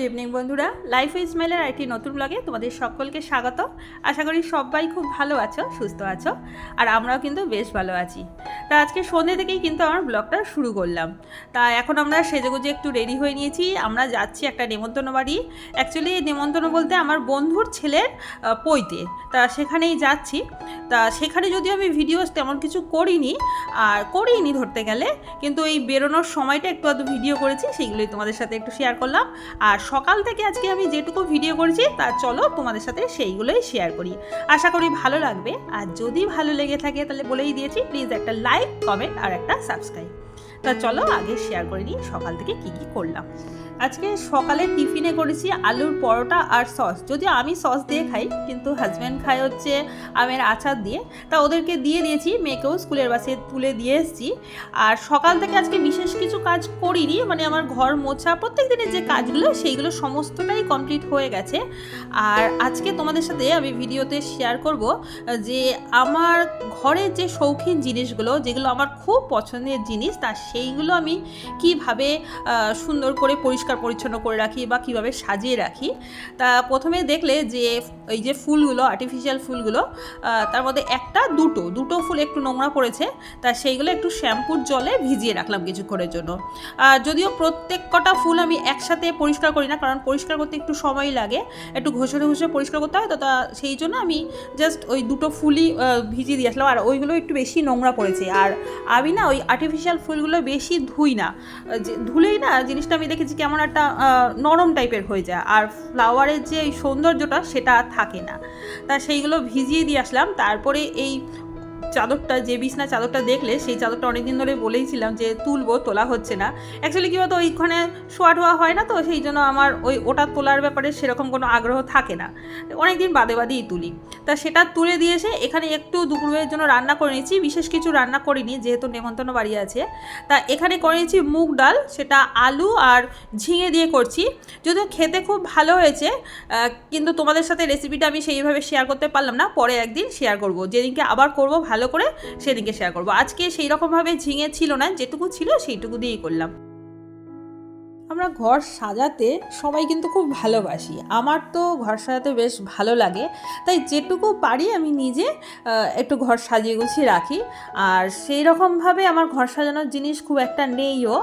Good evening বন্ধুরা। Life ইসমাইলের একটি নতুন ব্লগে তোমাদের সকলকে স্বাগত। আশা করি সবাই খুব ভালো আছো, সুস্থ আছো, আর আমরাও কিন্তু বেশ ভালো আছি। তা আজকে সন্ধ্যে থেকেই কিন্তু আমার ব্লগটা শুরু করলাম। তা এখন আমরা সেজেগুজে একটু রেডি হয়ে নিয়েছি। আমরা যাচ্ছি একটা নেমন্তন্ন বাড়ি। অ্যাকচুয়ালি নেমন্তন্ন বলতে আমার বন্ধুর ছেলের পৈতে। তা সেখানেই যাচ্ছি। তা সেখানে যদি আমি ভিডিওস তেমন কিছু করিনি, আর করিনি ধরতে গেলে, কিন্তু এই বেরোনোর সময়টা একটু আধটু ভিডিও করেছি সেইগুলোই তোমাদের সাথে একটু শেয়ার করলাম। আর সকাল থেকে আজকে আমি যেটুকু ভিডিও করেছি, তা চলো তোমাদের সাথে সেইগুলোই শেয়ার করি। আশা করি ভালো লাগবে, আর যদি ভালো লেগে থাকে তাহলে বলেই দিয়েছি প্লিজ একটা লাইক কমেন্ট আর একটা সাবস্ক্রাইব তা চলো আগে শেয়ার করে নিই সকাল থেকে কি কি করলাম। আজকে সকালে টিফিনে করেছি আলুর পরোটা আর সস। যদিও আমি সস দিয়ে খাই, কিন্তু হাজব্যান্ড খায় হচ্ছে আমের আচার দিয়ে, তা ওদেরকে দিয়ে দিয়েছি, মেয়েকেও স্কুলের বাসে তুলে দিয়ে এসেছি। আর সকাল থেকে আজকে বিশেষ কিছু কাজ করিনি মানে আমার ঘর মোছা প্রত্যেক দিনের যে কাজগুলো, সেইগুলো সমস্তটাই কমপ্লিট হয়ে গেছে। আর আজকে তোমাদের সাথে আমি ভিডিওতে শেয়ার করব যে আমার ঘরের যে শৌখিন জিনিসগুলো, যেগুলো আমার খুব পছন্দের জিনিস, তা সেইগুলো আমি কীভাবে সুন্দর করে পরিষ্কার পরিচ্ছন্ন করে রাখি বা কীভাবে সাজিয়ে রাখি, তা প্রথমে দেখলে যে এই যে ফুলগুলো আর্টিফিশিয়াল ফুলগুলো তার মধ্যে একটা, দুটো দুটো ফুল একটু নোংরা পড়েছে, তা সেইগুলো একটু শ্যাম্পুর জলে ভিজিয়ে রাখলাম কিছুক্ষণের জন্য। যদিও প্রত্যেক কটা ফুল আমি একসাথে পরিষ্কার করি না, কারণ পরিষ্কার করতে একটু সময় লাগে, একটু ঘষে ঘষে পরিষ্কার করতে হয়, তো তা সেই জন্য আমি জাস্ট ওই দুটো ফুলই ভিজিয়ে দিয়ে আসলাম। আর ওইগুলো একটু বেশি নোংরা পড়েছে। আর আমি না ওই আর্টিফিশিয়াল ফুলগুলো বেশি ধুই না ধুলেই না জিনিসটা আমি দেখেছি কেমন একটা নরম টাইপের হয়ে যায়। আর ফ্লাওয়ারের যে সৌন্দর্যটা সেটা থাকে না। তা সেইগুলো ভিজিয়ে দিয়ে আসলাম। তারপরে এই চাদরটা, যে বিছনা চাদরটা দেখলে সেই চাদরটা অনেকদিন ধরে বলেইছিলাম যে তুলবো, তোলা হচ্ছে না। অ্যাকচুয়ালি কী বলতো, ওইখানে শোয়া টোয়া হয় না তো, সেই জন্য আমার ওই ওটা তোলার ব্যাপারে সেরকম কোনো আগ্রহ থাকে না। অনেক দিন বাদে বাদেই তুলি। তা সেটা তুলে দিয়ে এসে এখানে একটু দুপুরের জন্য রান্না করে নিয়েছি, বিশেষ কিছু রান্না করিনি, যেহেতু নেমন্তন্ন বাড়ি আছে। তা এখানে করে নিয়েছি মুগ ডাল, সেটা আলু আর ঝিঙে দিয়ে করছি। যদিও খেতে খুব ভালো হয়েছে কিন্তু তোমাদের সাথে রেসিপিটা আমি সেইভাবে শেয়ার করতে পারলাম না, পরে একদিন শেয়ার করব। যেদিনকে আবার করব, ভালো করে সেদিকে শেয়ার করব। আজকে সেই রকমভাবে ঝিঙে ছিল না, যেটুকু ছিল সেইটুকু দিয়েই করলাম। আমরা ঘর সাজাতে সবাই কিন্তু খুব ভালোবাসি। আমার তো ঘর সাজাতে বেশ ভালো লাগে। তাই যেটুকু পারি আমি নিজে একটু ঘর সাজিয়ে গুছিয়ে রাখি। আর সেই রকমভাবে আমার ঘর সাজানোর জিনিস খুব একটা নেইও।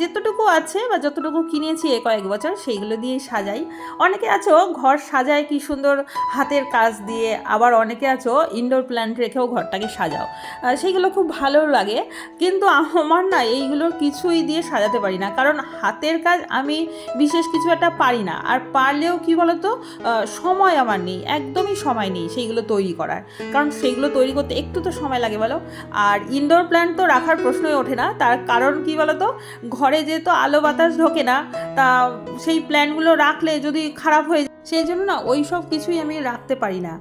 যেতটুকু আছে বা যতটুকু কিনেছি এ কয়েক বছর সেইগুলো দিয়েই সাজাই। অনেকে আছো, ঘর সাজায় কি সুন্দর হাতের কাজ দিয়ে, আবার অনেকে আছো ইনডোর প্ল্যান্ট রেখেও ঘরটাকে সাজাও। সেইগুলো খুব ভালো লাগে। কিন্তু আমার না এইগুলোর কিছুই দিয়ে সাজাতে পারি না। কারণ হাতের কাজ আমি বিশেষ কিছু একটা পারি না। আর পারলেও কি বলতো? সময় আমার নেই, একদমই সময় নেই সেইগুলো তৈরি করার। কারণ সেইগুলো তৈরি করতে একটু তো সময় লাগে বলো। আর ইনডোর প্ল্যান্ট তো রাখার প্রশ্নই ওঠে না। তার কারণ কি বলতো? ঘরে যেহেতু আলো বাতাস ঢোকে না, তা সেই প্ল্যান্টগুলো রাখলে যদি খারাপ হয়ে সেই জন্য না ওই সব কিছুই আমি রাখতে পারি না।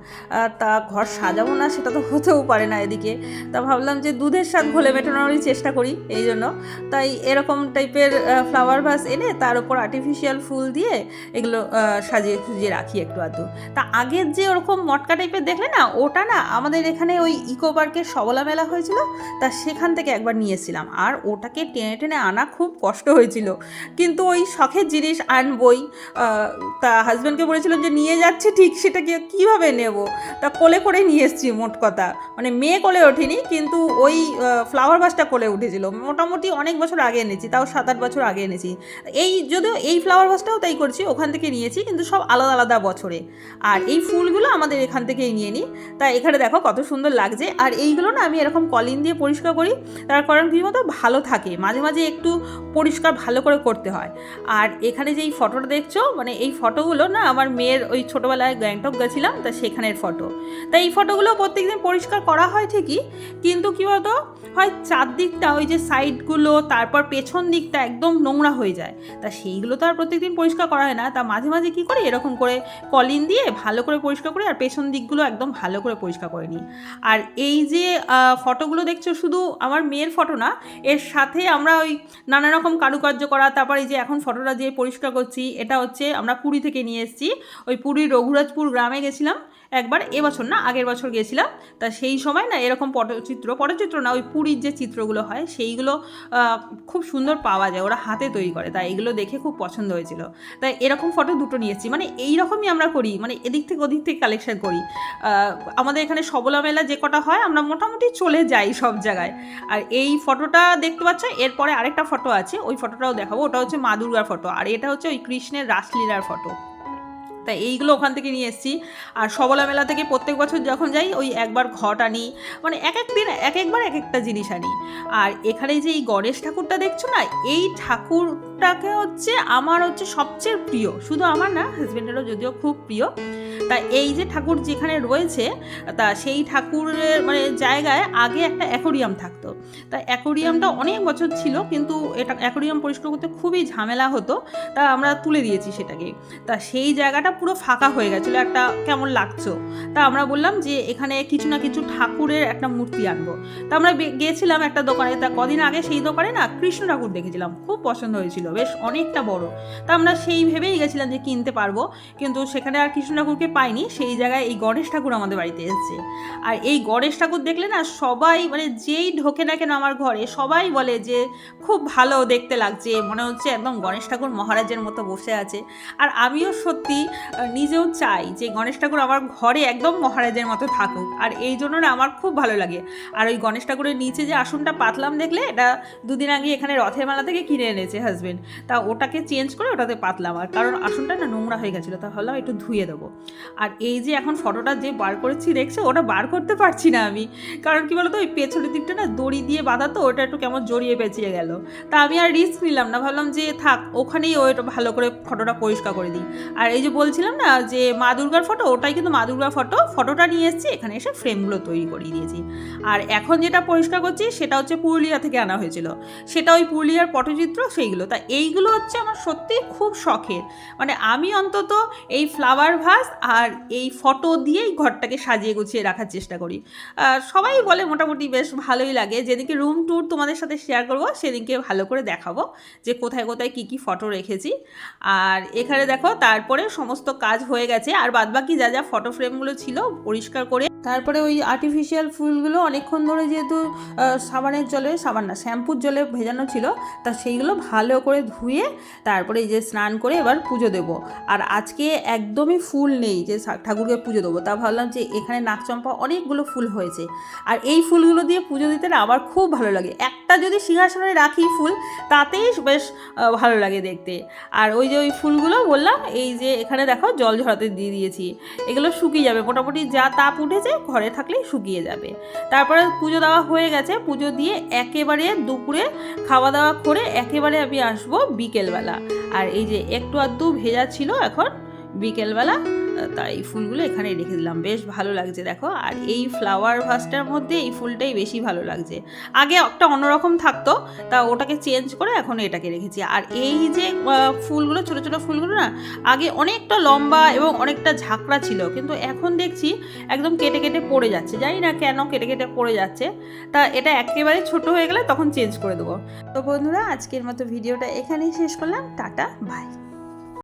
তা ঘর সাজাবো না সেটা তো হতেও পারে না এদিকে। তা ভাবলাম যে দুধের স্বাদ ঘোলে মেটানোরই চেষ্টা করি এই জন্য। তাই এরকম টাইপের ফ্লাওয়ার ভাস এনে তার উপর আর্টিফিশিয়াল ফুল দিয়ে এগুলো সাজিয়ে সুজিয়ে রাখি একটু আধটু। তা আগের যে ওরকম মটকা টাইপের দেখলে না, ওটা না আমাদের এখানে ওই ইকো পার্কের সবলা মেলা হয়েছিল, তা সেখান থেকে একবার নিয়েছিলাম। আর ওটাকে টেনে টেনে আনা খুব কষ্ট হয়েছিল। কিন্তু ওই শখের জিনিস আনবই তা হাজব্যান্ডকে বলেছিলাম যে নিয়ে যাচ্ছে, ঠিক সেটাকে কীভাবে নেব? তা কোলে করে নিয়ে এসেছি মোট কথা। মানে মেয়ে কোলে ওঠেনি, কিন্তু ওই ফ্লাওয়ার বাসটা কোলে উঠেছিল। মোটামুটি অনেক বছর আগে এনেছি, তাও সাত আট বছর আগে এনেছি। এই যদিও এই ফ্লাওয়ার বাসটাও তাই করছি, ওখান থেকে নিয়েছি, কিন্তু সব আলাদা আলাদা বছরে। আর এই ফুলগুলো আমাদের এখান থেকেই নিয়ে নিই তা এখানে দেখো কত সুন্দর লাগছে। আর এইগুলো না আমি এরকম কলিন দিয়ে পরিষ্কার করি, তার কারণ কি মতো ভালো থাকে। মাঝে মাঝে একটু পরিষ্কার ভালো করে করতে হয়। আর এখানে যে এই ফটোটা দেখছ মানে এই ফটোগুলো না আমার মেয়ের ওই ছোটোবেলায় গ্যাংটক গেছিলাম, তা সেখানের ফটো তা এই ফটোগুলো প্রত্যেকদিন পরিষ্কার করা হয় ঠিকই, কিন্তু কী বলতো? হয় চারদিকটা, ওই যে সাইডগুলো তারপর পেছন দিকটা একদম নোংরা হয়ে যায়। তা সেইগুলো তো আর প্রত্যেকদিন পরিষ্কার করা হয় না। তা মাঝে মাঝে কী করি, এরকম করে কলিন দিয়ে ভালো করে পরিষ্কার করি, আর পেছন দিকগুলো একদম ভালো করে পরিষ্কার করে নিই। আর এই যে ফটোগুলো দেখছ শুধু আমার মেয়ের ফটো না, এর সাথে আমরা ওই নানা রকম কারুকার্য করা, তারপর এই যে এখন ফটোটা যে পরিষ্কার করছি, এটা হচ্ছে আমরা পুরী থেকে নিয়ে এসেছি। ওই পুরীর রঘুরাজপুর গ্রামে গেছিলাম একবার, এবছর না, আগের বছর গেছিলাম। তা সেই সময় না এরকম পটচিত্র পটচিত্র না, ওই পুরীর যে চিত্রগুলো হয়, সেইগুলো খুব সুন্দর পাওয়া যায়, ওরা হাতে তৈরি করে। তাই এগুলো দেখে খুব পছন্দ হয়েছিল। তাই এরকম ফটো দুটো নিয়েছি মানে এই রকমই আমরা করি মানে এদিক থেকে ওদিক থেকে কালেকশন করি। আমাদের এখানে সবলা মেলা যে কটা হয়, আমরা মোটামুটি চলে যাই সব জায়গায়। আর এই ফটোটা দেখতে পাচ্ছ, এরপরে আরেকটা ফটো আছে, ওই ফটোটাও দেখাবো, ওটা হচ্ছে মা দুর্গার ফটো। আর এটা হচ্ছে ওই কৃষ্ণের রাসলীলার ফটো। তাই এইগুলো ওখান থেকে নিয়ে এসেছি। আর সবলা মেলা থেকে প্রত্যেক বছর যখন যাই, ওই একবার ঘট আনি মানে এক এক দিন এক একবার এক একটা জিনিস আনি। আর এখানে যে এই গণেশ ঠাকুরটা দেখছ না, এই ঠাকুরটাকে হচ্ছে আমার হচ্ছে সবচেয়ে প্রিয়। শুধু আমার না হাজব্যান্ডেরও যদিও খুব প্রিয়। তা এই যে ঠাকুর যেখানে রয়েছে, তা সেই ঠাকুরের মানে জায়গায় আগে একটা অ্যাকোরিয়াম থাকতো। তা অ্যাকোরিয়ামটা অনেক বছর ছিল, কিন্তু এটা অ্যাকোরিয়াম পরিষ্কার করতে খুবই ঝামেলা হতো। তা আমরা তুলে দিয়েছি সেটাকে। তা সেই জায়গাটা পুরো ফাঁকা হয়ে গেছিল, একটা কেমন লাগছো? তা আমরা বললাম যে এখানে কিছু না কিছু ঠাকুরের একটা মূর্তি আনব। তা আমরা গিয়েছিলাম একটা দোকানে। তা কদিন আগে সেই দোকানে না কৃষ্ণ ঠাকুর দেখেছিলাম। খুব পছন্দ হয়েছিল। বেশ অনেকটা বড়। তা আমরা সেই ভেবেই গেছিলাম যে কিনতে পারব, কিন্তু সেখানে আর কৃষ্ণ ঠাকুরকে পাইনি, সেই জায়গায় এই গণেশ ঠাকুর আমাদের বাড়িতে এসেছে। আর এই গণেশ ঠাকুর দেখলে না সবাই মানে যেই ঢোকে না কেন আমার ঘরে, সবাই বলে যে খুব ভালো দেখতে লাগছে, মনে হচ্ছে একদম গণেশ ঠাকুর মহারাজের মতো বসে আছে। আর আমিও সত্যি নিজেও চাই যে গণেশ ঠাকুর আমার ঘরে একদম মহারাজের মতো থাকুক। আর এই জন্য না আমার খুব ভালো লাগে। আর ওই গণেশ ঠাকুরের নিচে যে আসনটা পাতলাম দেখলে, এটা দুদিন আগে এখানে রথের মেলা থেকে কিনে এনেছে হাজবেন্ড তা ওটাকে চেঞ্জ করে ওটাতে পাতলাম। আর কারণ আসনটা না নোংরা হয়ে গেছিল, তা ভাবলাম একটু ধুয়ে দেবো। আর এই যে এখন ফটোটা যে বার করেছি, দেখছে? ওটা বার করতে পারছি না আমি। কারণ কি বলতো, ওই পেছনের দিকটা না দড়ি দিয়ে বাঁধা তো, ওটা একটু কেমন জড়িয়ে পেঁচিয়ে গেল। তা আমি আর রিস্ক নিলাম না, ভাবলাম যে থাক, ওখানেই ওইটা ভালো করে ফটোটা পরিষ্কার করে দিই। আর এই যে বলছিলাম না যে মা দুর্গার ফটো ওটাই কিন্তু মা দুর্গার ফটো ফটোটা নিয়ে এসেছি, এখানে এসে ফ্রেমগুলো তৈরি করিয়ে দিয়েছি। আর এখন যেটা পরিষ্কার করছি, সেটা হচ্ছে পুরুলিয়া থেকে আনা হয়েছিল। সেটা ওই পুরুলিয়ার পটচিত্র, সেইগুলো। তা এইগুলো হচ্ছে আমার সত্যিই খুব শখের। মানে আমি অন্তত এই ফ্লাওয়ার ভাস আর এই ফটো দিয়েই ঘরটাকে সাজিয়ে গুছিয়ে রাখার চেষ্টা করি। সবাই বলে মোটামুটি বেশ ভালোই লাগে। যেদিকে রুম ট্যুর তোমাদের সাথে শেয়ার করব, সেদিনকে ভালো করে দেখাবো যে কোথায় কোথায় কী কী ফটো রেখেছি। আর এখানে দেখো, তারপরে সমস্ত কাজ হয়ে গেছে। আর বাদবাকি যা যা ফটো ফ্রেমগুলো ছিল পরিষ্কার করে, তারপরে ওই আর্টিফিশিয়াল ফুলগুলো অনেকক্ষণ ধরে যেহেতু সাবানের জলে, সাবান না, শ্যাম্পুর জলে ভেজানো ছিল, তা সেইগুলো ভালো করে ধুয়ে তারপরে এই যে স্নান করে এবার পুজো দেব। আর আজকে একদমই ফুল নেই যে ঠাকুরকে পুজো দেবো। তা ভাবলাম যে এখানে নাকচম্পা অনেকগুলো ফুল হয়েছে। আর এই ফুলগুলো দিয়ে পুজো দিতে না আমার খুব ভালো লাগে। একটা যদি সিংহাসনে রাখি ফুল, তাতেই বেশ ভালো লাগে দেখতে। আর ওই যে ওই ফুলগুলো বললাম, এই যে এখানে দেখো জল ঝরাতে দিয়ে দিয়েছি। এগুলো শুকিয়ে যাবে। মোটামুটি যা তাপ উঠেছে ঘরে থাকলেই শুকিয়ে যাবে। তারপরে পুজো দেওয়া হয়ে গেছে। পুজো দিয়ে একেবারে দুপুরে খাওয়া দাওয়া করে একেবারে আমি আসব বিকেলবেলা। আর এই যে একটু আধটু ভেজা ছিল এখন বিকেলবেলা, তাই এই ফুলগুলো এখানে রেখে দিলাম। বেশ ভালো লাগছে, দেখো। আর এই ফ্লাওয়ার ভাসটার মধ্যে এই ফুলটাই বেশি ভালো লাগছে। আগে একটা অন্যরকম থাকতো, তা ওটাকে চেঞ্জ করে এখন এটাকে রেখেছি। আর এই যে ফুলগুলো, ছোট ছোট ফুলগুলো না, আগে অনেকটা লম্বা এবং অনেকটা ঝাঁকড়া ছিল। কিন্তু এখন দেখছি একদম কেটে কেটে পড়ে যাচ্ছে। জানি না কেন কেটে কেটে পড়ে যাচ্ছে। তা এটা একেবারে ছোট হয়ে গেলে তখন চেঞ্জ করে দেবো। তো বন্ধুরা, আজকের মতো ভিডিওটা এখানেই শেষ করলাম। Tata bye